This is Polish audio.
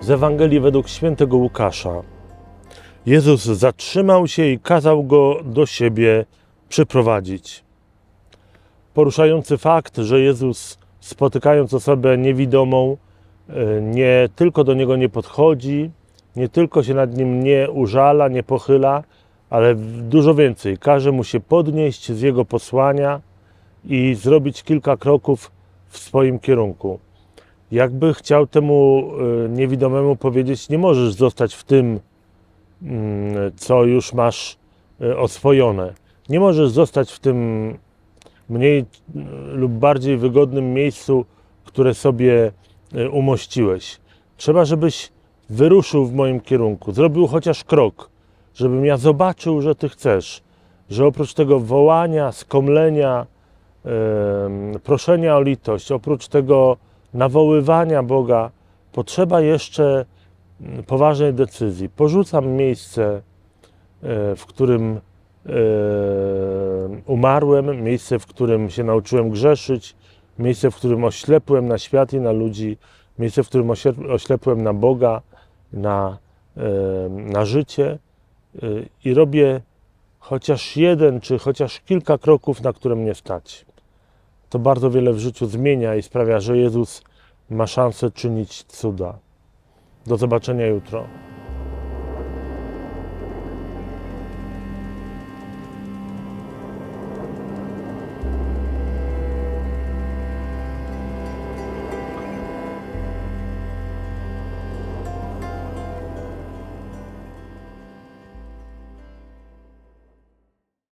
z Ewangelii według świętego Łukasza. Jezus zatrzymał się i kazał go do siebie przyprowadzić. Poruszający fakt, że Jezus spotykając osobę niewidomą, e, nie tylko do niego nie podchodzi, nie tylko się nad nim nie użala, nie pochyla, ale dużo więcej. Każe mu się podnieść z jego posłania i zrobić kilka kroków w swoim kierunku. Jakby chciał temu e, niewidomemu powiedzieć, nie możesz zostać w tym, mm, co już masz e, oswojone. Nie możesz zostać w tym mniej e, lub bardziej wygodnym miejscu, które sobie umościłeś. Trzeba, żebyś wyruszył w moim kierunku, zrobił chociaż krok, żebym ja zobaczył, że Ty chcesz, że oprócz tego wołania, skomlenia, proszenia o litość, oprócz tego nawoływania Boga, potrzeba jeszcze mm, poważnej decyzji. Porzucam miejsce, e, w którym e, umarłem, miejsce, w którym się nauczyłem grzeszyć, miejsce, w którym oślepłem na świat i na ludzi, miejsce, w którym oślepłem na Boga, na, e, na życie i robię chociaż jeden czy chociaż kilka kroków, na które mnie stać. To bardzo wiele w życiu zmienia i sprawia, że Jezus ma szansę czynić cuda. Do zobaczenia jutro.